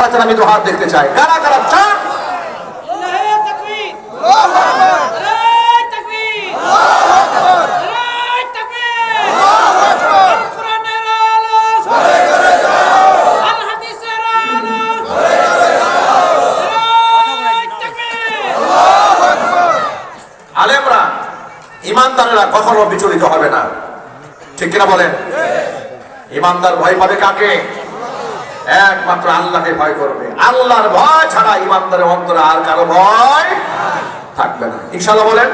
আমি তো হাত দেখতে চাই। কারা কারা? চান আলেমরা, ইমানদারেরা কখনো বিচলিত হবে না। ঠিক কিনা বলেন? ইমানদার ভয় পাবে কাকে? একমাত্র আল্লাহকে ভয় করবে। আল্লাহর ভয় ছাড়া ইমানদারের অন্তরে আর কারও ভয় থাকবে না। ইনশাল্লাহ বলেন।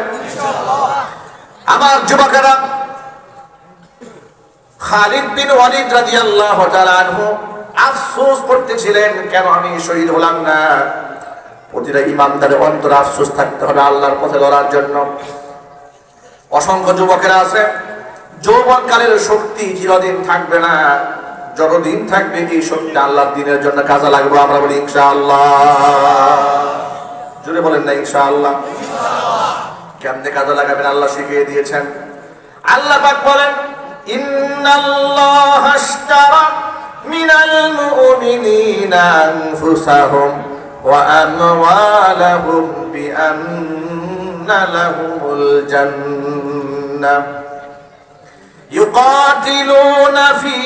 আমার যুবকেরা খালিদ বিন ওয়ালিদ রাদিয়াল্লাহু তাআলা আনহু আফসোস করতেছিলেন কেন আমি শহীদ হলাম না? প্রতিটা ইমানদারের অন্তরে আফসোস থাকতে হবে আল্লাহর পথে লড়ার জন্য। অসংখ্য যুবকেরা আছে যৌবনকালের শক্তি চিরদিন থাকবে না। যতদিন থাকবে এই শক্তি আল্লাহর দিনের জন্য কাজে লাগবে, আমরা বলি ইনশাআল্লাহ। জোরে বলেন না, ইনশাআল্লাহ। কেমনে কাজে লাগাবেন আল্লাহ শিখিয়ে দিয়েছেন। আল্লাহ পাক বলেন আনফুসাহুম ওয়া يقاتلون في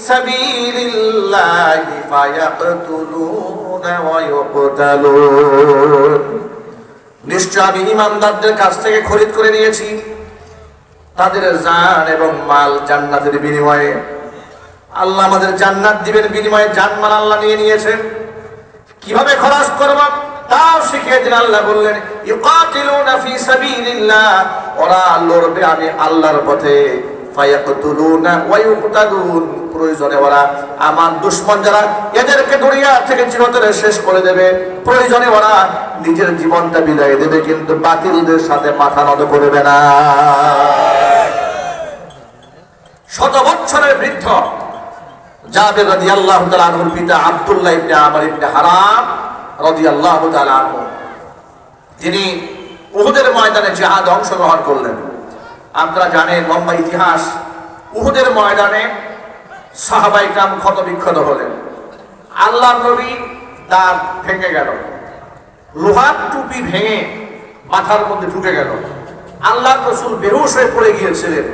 سبيل الله فيقتلون ويقتلون নিশ্চয় আমি ইমানদারদের কাছ থেকে খরিদ করে নিয়েছি তাদের জান এবং মাল জান্নাতের বিনিময়ে আল্লাহ আমাদের জান্নাত দিবেন বিনিময়ে জান মাল আল্লাহ নিয়ে নিয়েছেন কিভাবে খরচ করব তাও শিখিয়ে দিন আল্লাহ বললেন ইউকাতিলুনা ফি সাবিলিল্লাহ ওরা লড়বে আমি আল্লাহর পথে ফায়াকতুলুনা ওয়া ইউকতালুন প্রয়োজনে ওরা আমার দুশমন যারা এদেরকে দুনিয়া থেকে চিরতরে শেষ করে দেবে। প্রয়োজনে ওরা নিজের জীবনটা বিদায় দেবে, কিন্তু বাতিলদের সাথে মাথা নত করবে না। শত বছরের বৃদ্ধ জাবের রাদিয়াল্লাহু তাআলা আনহুর পিতা আব্দুল্লাহ ইবনে আমর ইবনে হারাম তাআলা আনহু। তিনি উহুদের ময়দানে জিহাদ অংশগ্রহণ করলেন। আপনারা জানেন লম্বা ইতিহাস। উহুদের ময়দানে সাহাবাই কাম ক্ষত বিক্ষত হলেন। আল্লাহ নবী তার ভেঙে গেল। লোহার টুপি ভেঙে মাথার মধ্যে ঢুকে গেল। আল্লাহ রসুল বেহুশ হয়ে পড়ে গিয়েছিলেন।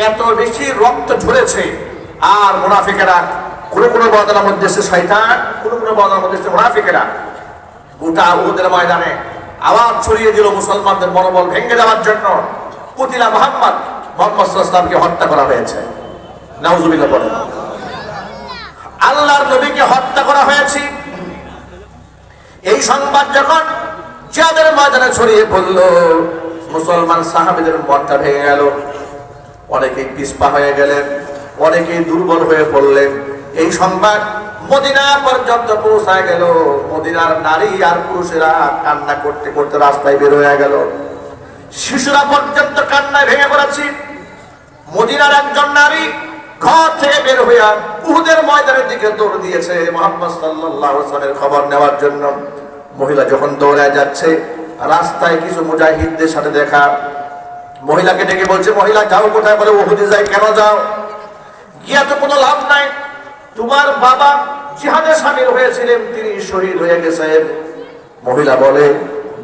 এত বেশি রক্ত ঝরেছে। আর মুনাফিকেরা, কোন কোন বদলার মধ্যে সে শয়তান, কোন কোন বদলার মধ্যে সে মুনাফিকেরা। গোটা উহুদের ময়দানে আওয়াজ ছড়িয়ে দিল মুসলমানদের মনোবল ভেঙে দেওয়ার জন্য। পুতিলা মোহাম্মদ মোহাম্মদ ইসলামকে হত্যা করা হয়েছে। নাউজুবিল্লাহ বলেন। আল্লাহর নবীকে হত্যা করা হয়েছে। এই সংবাদ যখন যাদের ময়দানে ছড়িয়ে পড়ল, মুসলমান সাহাবিদের মনটা ভেঙে গেল। অনেকেই পিসপা হয়ে গেলেন, অনেকেই দুর্বল হয়ে পড়লেন। এই সংবাদ মদিনা পর্যন্ত পৌঁছায় গেল। মদিনার নারী আর পুরুষেরা কান্না করতে করতে রাস্তায় বের হয়ে গেল। শিশুরা পর্যন্ত কান্নায় ভেঙে পড়েছি। মদিনার একজন নারী ঘর থেকে বের হইয়া উহুদের ময়দানের দিকে দৌড় দিয়েছে মোহাম্মদ আলাইহি খবর নেওয়ার জন্য। মহিলা যখন দৌড়ায় যাচ্ছে, রাস্তায় কিছু মুজাহিদদের সাথে দেখা। মহিলাকে ডেকে বলছে, মহিলা, যাও কোথায় বলে উহুদে যাই কেন যাও? গিয়া তো কোনো লাভ নাই। তোমার বাবা জিহাদে সামিল হয়েছিলেন, তিনি শহীদ হয়ে গেছেন। মহিলা বলে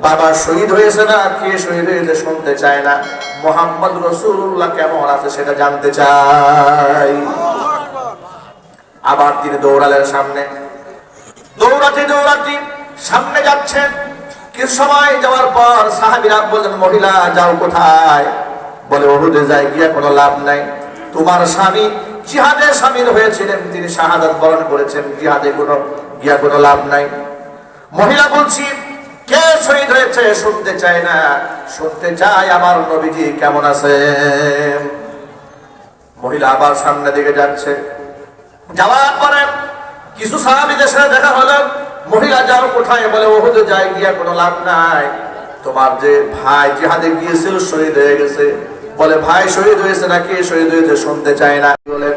বাবা শহীদ হয়েছে না, কে শহীদ হয়েছে শুনতে চায় না। মোহাম্মদ রসুল্লাহ কেমন আছে সেটা জানতে চাই। আবার তিনি দৌড়ালেন সামনে। দৌড়াতে দৌড়াতে সামনে যাচ্ছেন। সময় যাওয়ার পর বললেন, মহিলা, যাও কোথায়? বলে গিয়া কোনো লাভ নাই। তোমার স্বামী হয়েছিলেন, তিনি শাহাদাত বরণ করেছেন, জিহাদে কোনো, গিয়া কোনো লাভ নাই। মহিলা বলছি কে শহীদ হয়েছে শুনতে চায় না? শুনতে চায় আমার নবীজি কেমন আছে? মহিলা আবার সামনে দিকে যাচ্ছে। যাওয়ার পরে কিছু সাহাবিদের সাথে দেখা হলো। মহিলা, যাও কোথায়? বলে, ওহুদে যাই, গিয়া কোনো লাভ নাই। তোমার যে ভাই জিহাদে গিয়েছিল, শহীদ হয়ে গেছে। বলে, ভাই শহীদ হয়েছে না কে শহীদ হয়েছে, শুনতে চায় না। বলে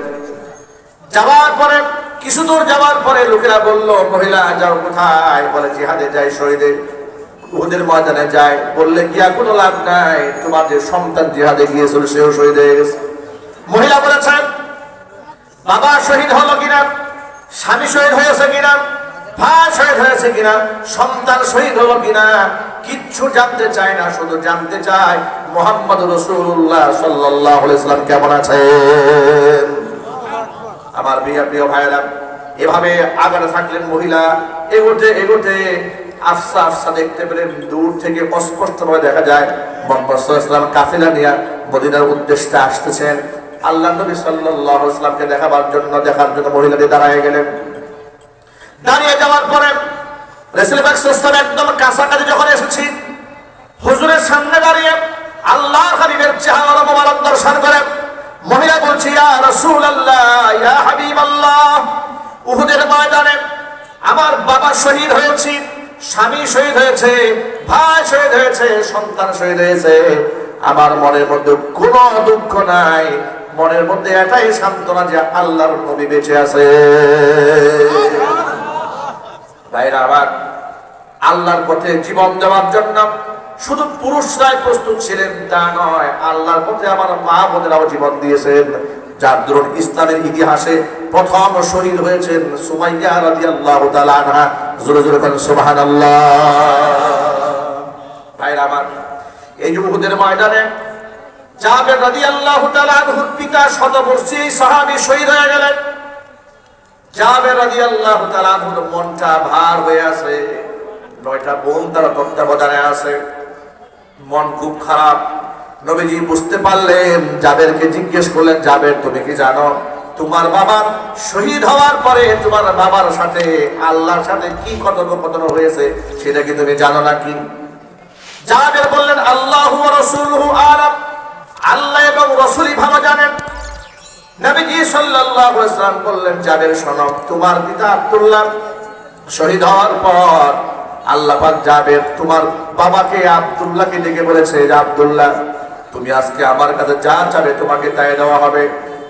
যাওয়ার পরে, কিছু দূর যাওয়ার পরে লোকেরা বলল, মহিলা, যাও কোথায়? বলে, জিহাদে যাই, শহীদে। ওদের ময়দানে যায়, বললে গিয়া কোনো লাভ নাই? তোমার যে সন্তান জিহাদে গিয়েছিল, সেও শহীদ হয়ে গেছে। মহিলা বলেছেন, বাবা শহীদ হলো কিনা? স্বামী শহীদ হয়েছে কিনা? শহীদ হয়েছে কিনা? সন্তান শহীদ হলো কিনা? কিচ্ছু জানতে চায় না, শুধু জানতে চায় মোহাম্মদ রসুল্লাহ কেমন আছেন? আমার প্রিয় এভাবে আগারে থাকলেন মহিলা, এগোতে এগোতে আফসা আফসা দেখতে পেলেন দূর থেকে অস্পষ্ট ভাবে দেখা যায়, মোহাম্মদ ইসলাম কাফিলা নিয়ে মদিনার উদ্দেশ্যে আসতেছেন। আল্লাহ নবী আলাইহি ইসলামকে দেখাবার জন্য, দেখার জন্য মহিলাটি দাঁড়ায় গেলেন। দাঁড়িয়ে যাওয়ার পরে রাসূল ওয়াসাল্লাম একদম কাছাকাছি যখন এসেছি, হুজুরের সামনে দাঁড়িয়ে আল্লাহর হাবিবের চেহারা মোবারক দর্শন করে মহিলা বলছি, ইয়া রাসূলুল্লাহ, ইয়া হাবিবাল্লাহ, উহুদের ময়দানে আমার বাবা শহীদ হয়েছে। স্বামী শহীদ হয়েছে, ভাই শহীদ হয়েছে, সন্তান শহীদ হয়েছে। আমার মনের মধ্যে কোনো দুঃখ নাই। মনের মধ্যে এটাই সান্ত্বনা যে আল্লাহর নবী বেঁচে আছে। ভাইরা, আমার আল্লাহর পথে জীবন দেওয়ার জন্য শুধু পুরুষরাই প্রস্তুত ছিলেন তা নয়, আল্লাহর পথে আমার মা বোনেরাও জীবন দিয়েছেন। যার দরুন ইসলামের ইতিহাসে প্রথম শহীদ হয়েছেন সুমাইয়া রাদিয়াল্লাহু তাআলা আনহা। জোরে জোরে করেন, সুবহানাল্লাহ। ভাইরা আমার, এই উহুদের ময়দানে জাবের রাদিয়াল্লাহু তাআলা আনহুর পিতা শতবর্ষী সাহাবী শহীদ হয়ে গেলেন। জাবের রাদিয়াল্লাহু তাআলা আনহুর মনটা ভার হয়ে আছে। নয়টা বোন তারা তত্ত্বাবধানে আছে। মন খুব খারাপ। নবীজি বুঝতে পারলেন, জাবেরকে জিজ্ঞেস করলেন, জাবের, তুমি কি জানো? তোমার বাবার শহীদ হওয়ার পরে তোমার বাবার সাথে, আল্লাহর সাথে কি কথোপকথন হয়েছে সেটা কি তুমি জানো নাকি? জাবের বললেন, আল্লাহ রসুলহু আলাম। আল্লাহ এবং রসুলই ভালো জানেন। নবীজি সাল্লাল্লাহু আলাইহি ওয়াসাল্লাম বললেন, জাবের শোনো তোমার পিতা আব্দুল্লাহ শহীদ হওয়ার পর আল্লাহ পাক জাবের তোমার বাবাকে আব্দুল্লাহকে ডেকে বলেছে, যে আব্দুল্লাহ তুমি আজকে আমার কাছে যা চাবে তোমাকে তাই দেওয়া হবে।